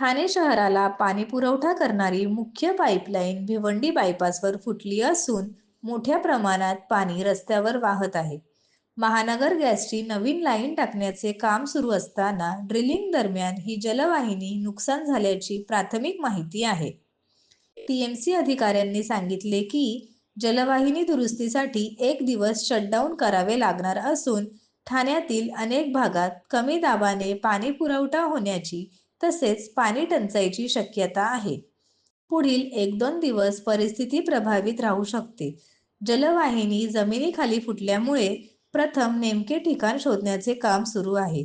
ठाणे शहराला पाणी पुरवठा करणारी मुख्य पाईपलाईन भिवंडी बायपासवर फुटली असून मोठ्या प्रमाणात पाणी रस्त्यावर वाहत आहे. महानगर गॅसची नवीन लाईन टाकण्याचे काम सुरू असताना ड्रिलिंग दरम्यान ही जलवाहिनी नुकसान झाल्याची प्राथमिक माहिती आहे. टीएमसी अधिकाऱ्यांनी सांगितले की जलवाहिनी दुरुस्तीसाठी एक दिवस शटडाऊन करावे लागणार असून ठाण्यातील अनेक भागात कमी दाबाने पाणी पुरवठा होण्याची तसेच पाणी टंचाईची शक्यता आहे. पुढील एक दोन दिवस परिस्थिती प्रभावित राहू शकते. जलवाहिनी जमिनीखाली फुटल्यामुळे प्रथम नेमके ठिकाण शोधण्याचे काम सुरू आहे.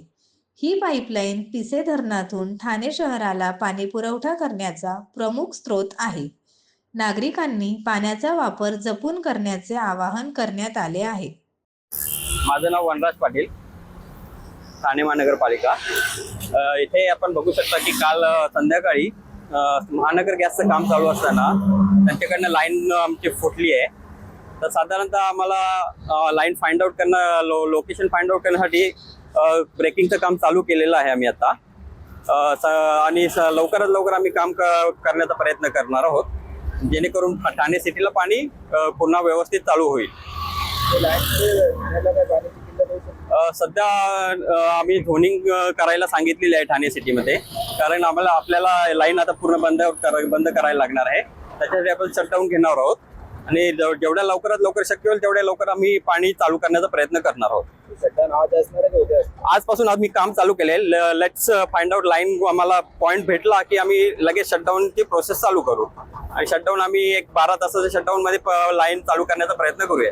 ही पाईपलाईन पिसे धरणातून ठाणे शहराला पाणी पुरवठा करण्याचा प्रमुख स्रोत आहे. नागरिकांनी पाण्याचा वापर जपून करण्याचे आवाहन करण्यात आले आहे. माझं नाव वनराज पाटील. ठाणे महानगरपालिका. इथे आपण बघू शकता की काल संध्याकाळी महानगर गॅसचं काम चालू असताना त्यांच्याकडनं लाईन आमची फुटली आहे. तर साधारणतः आम्हाला लाईन फाइंड आउट करणं लो लोकेशन फाइंड आउट करण्यासाठी ब्रेकिंगचं काम चालू केलेलं आहे आम्ही आता. आणि लवकरात लवकर आम्ही काम करण्याचा प्रयत्न करणार आहोत. जेणेकरून ठाणे सिटीला पाणी पुन्हा व्यवस्थित चालू होईल. सध्या आम्ही झोनिंग करायला सांगितलेली आहे ठाणे सिटीमध्ये. कारण आम्हाला आपल्याला लाईन आता पूर्ण बंद बंद करायला लागणार आहे. त्याच्यासाठी आपण शटडाऊन घेणार आहोत. आणि जेवढ्या लवकरात लवकर शक्य होईल तेवढ्या लवकर आम्ही पाणी चालू करण्याचा प्रयत्न करणार आहोत. आजपासून आम्ही काम चालू केले लेट्स फाइंड आउट लाईन आम्हाला पॉईंट भेटला की आम्ही लगेच शटडाऊनची प्रोसेस चालू करू. आणि शटडाऊन आम्ही एक बारा तासाच्या शटडाऊन मध्ये लाईन चालू करण्याचा प्रयत्न करूया.